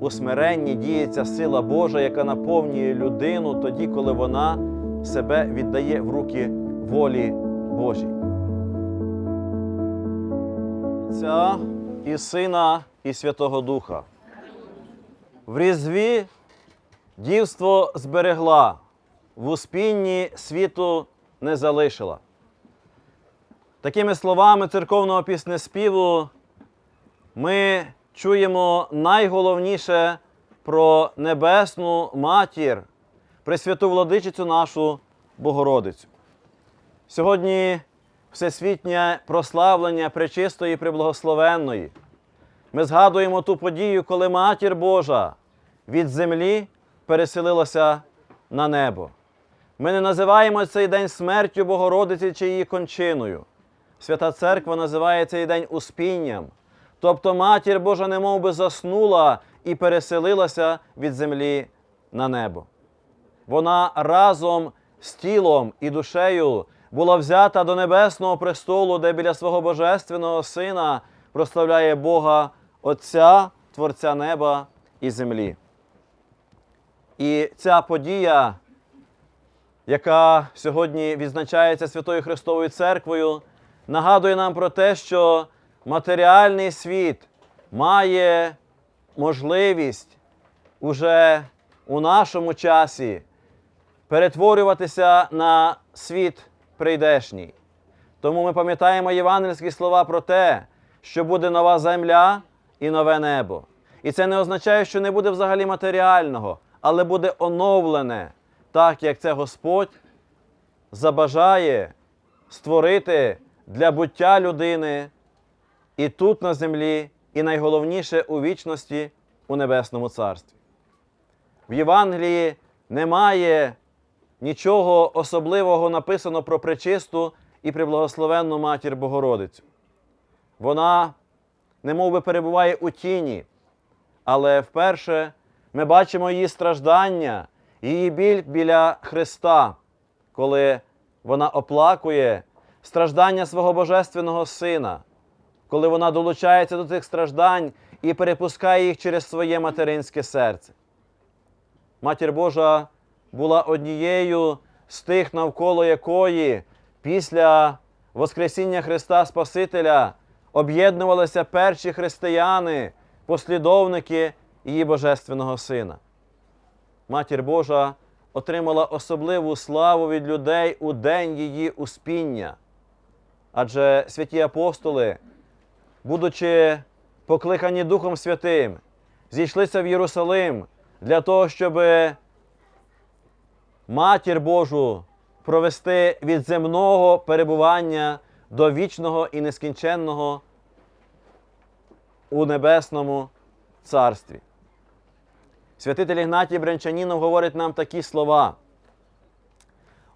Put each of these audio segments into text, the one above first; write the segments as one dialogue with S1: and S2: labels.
S1: у смиренні діється сила Божа, яка наповнює людину тоді, коли вона себе віддає в руки волі Божій. Отця і Сина, і Святого Духа. В різдві дівство зберегла, в успінні світу не залишила. Такими словами церковного піснеспіву ми чуємо найголовніше про небесну матір, Пресвяту владичицю нашу Богородицю. Сьогодні всесвітнє прославлення Пречистої Преблагословенної. Ми згадуємо ту подію, коли Матір Божа від землі переселилася на небо. Ми не називаємо цей день смертю Богородиці чи її кончиною. Свята Церква називає цей день успінням. Тобто Матір Божа немов би заснула і переселилася від землі на небо. Вона разом з тілом і душею була взята до небесного престолу, де біля свого божественного сина прославляє Бога Отця, Творця неба і землі. І ця подія, яка сьогодні відзначається Святою Христовою Церквою, нагадує нам про те, що матеріальний світ має можливість уже у нашому часі перетворюватися на світ прийдешній. Тому ми пам'ятаємо євангельські слова про те, що буде нова земля і нове небо. І це не означає, що не буде взагалі матеріального, але буде оновлене, так як це Господь забажає створити для буття людини і тут на землі, і найголовніше у вічності у Небесному Царстві. В Євангелії немає нічого особливого написано про пречисту і приблагословенну матір Богородицю. Вона немов би перебуває у тіні, але вперше ми бачимо її страждання, її біль біля Христа, коли вона оплакує страждання свого Божественного Сина, коли вона долучається до цих страждань і перепускає їх через своє материнське серце. Матір Божа була однією з тих, навколо якої після Воскресіння Христа Спасителя об'єднувалися перші християни, послідовники її Божественного Сина. Матір Божа отримала особливу славу від людей у день її успіння. Адже святі апостоли, будучи покликані Духом Святим, зійшлися в Єрусалим для того, щоб Матір Божу провести від земного перебування до вічного і нескінченного у небесному царстві. Святитель Ігнатій Брянчанінов говорить нам такі слова.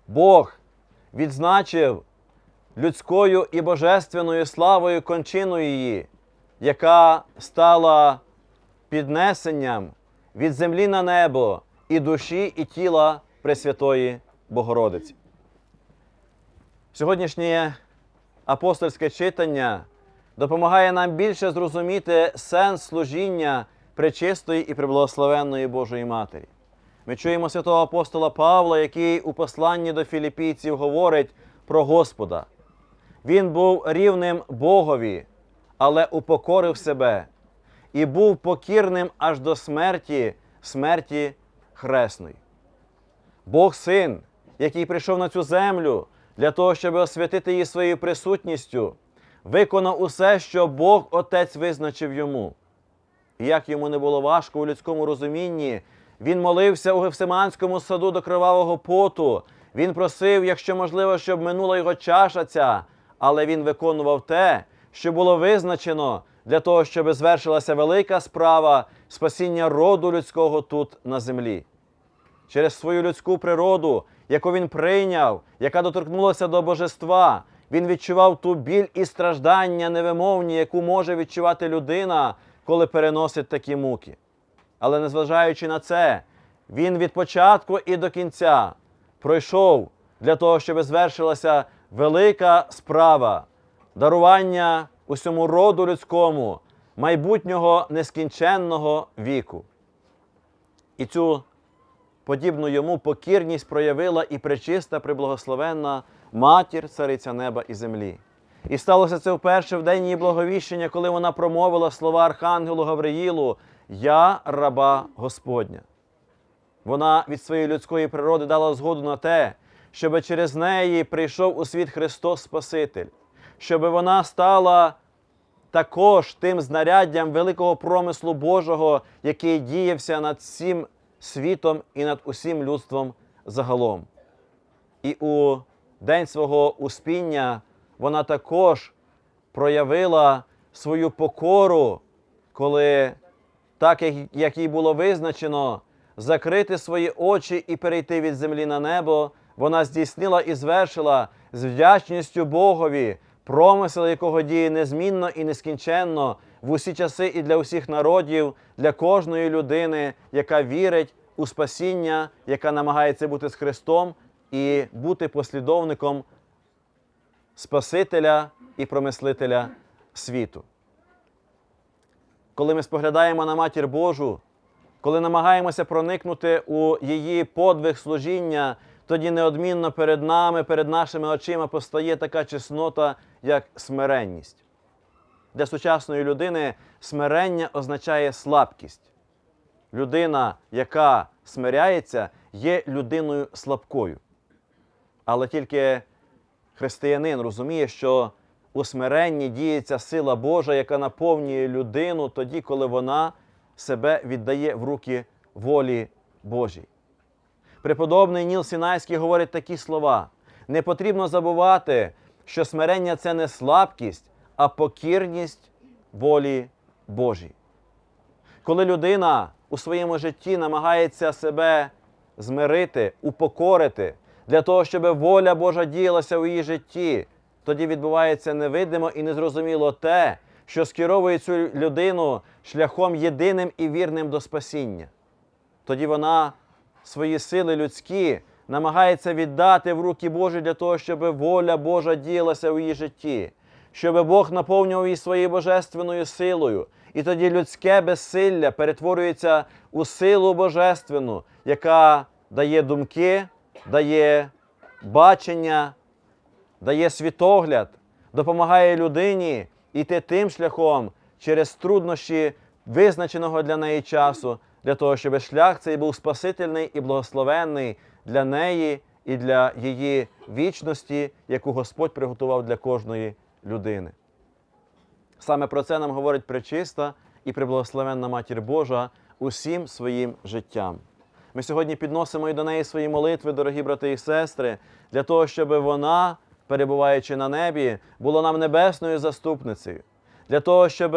S1: Бог відзначив людською і божественною славою кончину її, яка стала піднесенням від землі на небо і душі, і тіла Пресвятої Богородиці. Сьогоднішнє апостольське читання допомагає нам більше зрозуміти сенс служіння пречистої і приблагословенної Божої Матері. Ми чуємо святого апостола Павла, який у посланні до філіпійців говорить про Господа. Він був рівним Богові, але упокорив себе і був покірним аж до смерті, смерті хресної. Бог син, який прийшов на цю землю для того, щоб освятити її своєю присутністю, виконав усе, що Бог Отець визначив йому. І як йому не було важко у людському розумінні, він молився у Гефсиманському саду до кривавого поту. Він просив, якщо можливо, щоб минула його чаша ця, але він виконував те, що було визначено для того, щоб звершилася велика справа спасіння роду людського тут на землі через свою людську природу, яку він прийняв, яка доторкнулася до божества. Він відчував ту біль і страждання невимовні, яку може відчувати людина, коли переносить такі муки. Але незважаючи на це, він від початку і до кінця пройшов для того, щоб звершилася велика справа дарування усьому роду людському майбутнього нескінченного віку. І цю подібну йому покірність проявила і пречиста, приблагословенна матір цариця неба і землі. І сталося це вперше в день її благовіщення, коли вона промовила слова Архангелу Гавриїлу Я раба Господня. Вона від своєї людської природи дала згоду на те, щоб через неї прийшов у світ Христос Спаситель, щоб вона стала також тим знаряддям великого промислу Божого, який діявся над всім світом і над усім людством загалом. І у день свого успіння вона також проявила свою покору, коли, так як- їй було визначено, закрити свої очі і перейти від землі на небо, вона здійснила і звершила з вдячністю Богові, промисел якого діє незмінно і нескінченно в усі часи і для усіх народів, для кожної людини, яка вірить у спасіння, яка намагається бути з Христом і бути послідовником Спасителя і промислителя світу. Коли ми споглядаємо на Матір Божу, коли намагаємося проникнути у її подвиг служіння, тоді неодмінно перед нами, перед нашими очима постає така чеснота, як смиренність. Для сучасної людини смирення означає слабкість. Людина, яка смиряється, є людиною слабкою. Але тільки християнин розуміє, що у смиренні діється сила Божа, яка наповнює людину тоді, коли вона себе віддає в руки волі Божій. Преподобний Ніл Сінайський говорить такі слова: не потрібно забувати, що смирення це не слабкість, а покірність волі Божій. Коли людина у своєму житті намагається себе змирити, упокорити, для того, щоб воля Божа діялася у її житті, тоді відбувається невидимо і незрозуміло те, що скеровує цю людину шляхом єдиним і вірним до спасіння. Тоді вона свої сили людські намагається віддати в руки Божі для того, щоб воля Божа діялася у її житті, щоб Бог наповнював її своєю божественною силою. І тоді людське безсилля перетворюється у силу божественну, яка дає думки, дає бачення, дає світогляд, допомагає людині йти тим шляхом через труднощі визначеного для неї часу, для того, щоб шлях цей був спасительний і благословенний для неї і для її вічності, яку Господь приготував для кожної людини. Саме про це нам говорить пречиста і приблагословенна Матір Божа усім своїм життям. Ми сьогодні підносимо і до неї свої молитви, дорогі брати і сестри, для того, щоб вона, перебуваючи на небі, була нам небесною заступницею, для того, щоб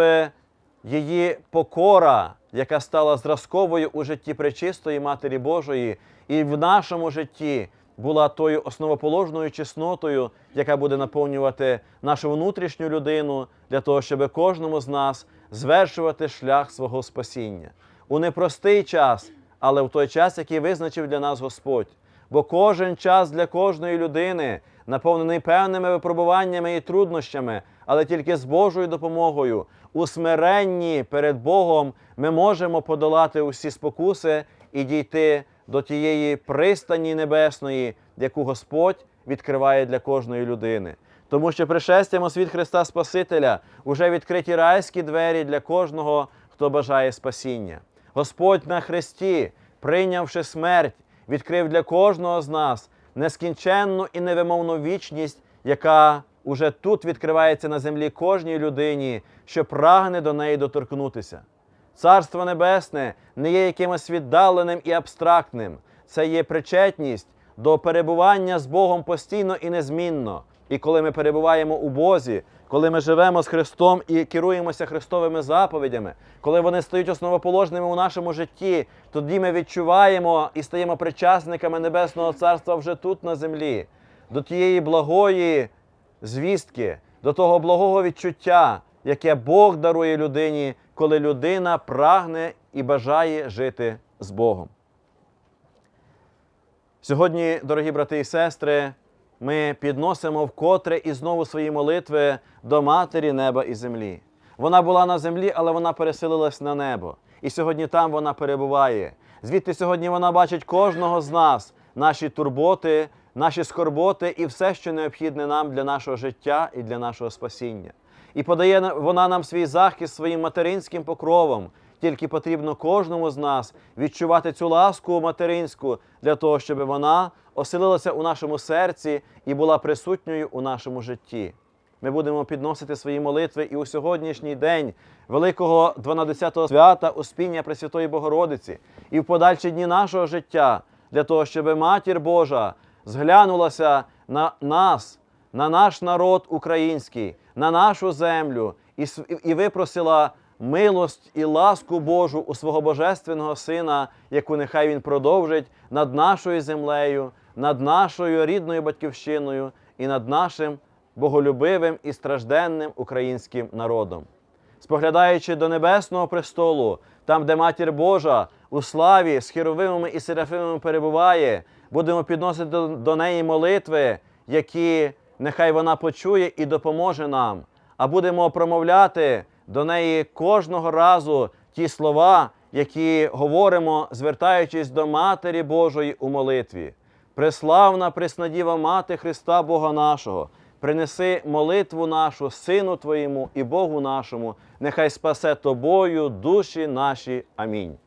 S1: її покора, яка стала зразковою у житті пречистої Матері Божої, і в нашому житті була тою основоположною чеснотою, яка буде наповнювати нашу внутрішню людину для того, щоб кожному з нас звершувати шлях свого спасіння у непростий час, але в той час, який визначив для нас Господь. Бо кожен час для кожної людини наповнений певними випробуваннями і труднощами, але тільки з Божою допомогою, у смиренні перед Богом ми можемо подолати усі спокуси і дійти до тієї пристані небесної, яку Господь відкриває для кожної людини. Тому що пришестям у світ Христа Спасителя уже відкриті райські двері для кожного, хто бажає спасіння. Господь на Христі, прийнявши смерть, відкрив для кожного з нас нескінченну і невимовну вічність, яка уже тут відкривається на землі кожній людині, що прагне до неї доторкнутися. Царство Небесне не є якимось віддаленим і абстрактним, це є причетність до перебування з Богом постійно і незмінно. І коли ми перебуваємо у Бозі, коли ми живемо з Христом і керуємося Христовими заповідями, коли вони стають основоположними у нашому житті, тоді ми відчуваємо і стаємо причасниками Небесного Царства вже тут на землі, до тієї благої звістки, до того благого відчуття, яке Бог дарує людині, коли людина прагне і бажає жити з Богом. Сьогодні, дорогі брати і сестри, ми підносимо вкотре і знову свої молитви до Матері неба і землі. Вона була на землі, але вона переселилась на небо. І сьогодні там вона перебуває. Звідти сьогодні вона бачить кожного з нас, наші турботи, наші скорботи і все, що необхідне нам для нашого життя і для нашого спасіння. І подає вона нам свій захист своїм материнським покровом. Тільки потрібно кожному з нас відчувати цю ласку материнську для того, щоб вона оселилася у нашому серці і була присутньою у нашому житті. Ми будемо підносити свої молитви і у сьогоднішній день великого 12-го свята Успіння Пресвятої Богородиці, і в подальші дні нашого життя, для того, щоб Матір Божа зглянулася на нас, на наш народ український, на нашу землю і, і випросила милость і ласку Божу у свого Божественного Сина, яку нехай Він продовжить над нашою землею, над нашою рідною батьківщиною і над нашим боголюбивим і стражденним українським народом. Споглядаючи до небесного престолу, там, де Матір Божа у славі з херовимами і серафимами перебуває, будемо підносити до неї молитви, які нехай вона почує і допоможе нам. А будемо промовляти до неї кожного разу ті слова, які говоримо, звертаючись до Матері Божої у молитві. Преславна Преснодіва Мати Христа Бога нашого, принеси молитву нашу Сину Твоєму і Богу нашому, нехай спасе тобою душі наші. Амінь.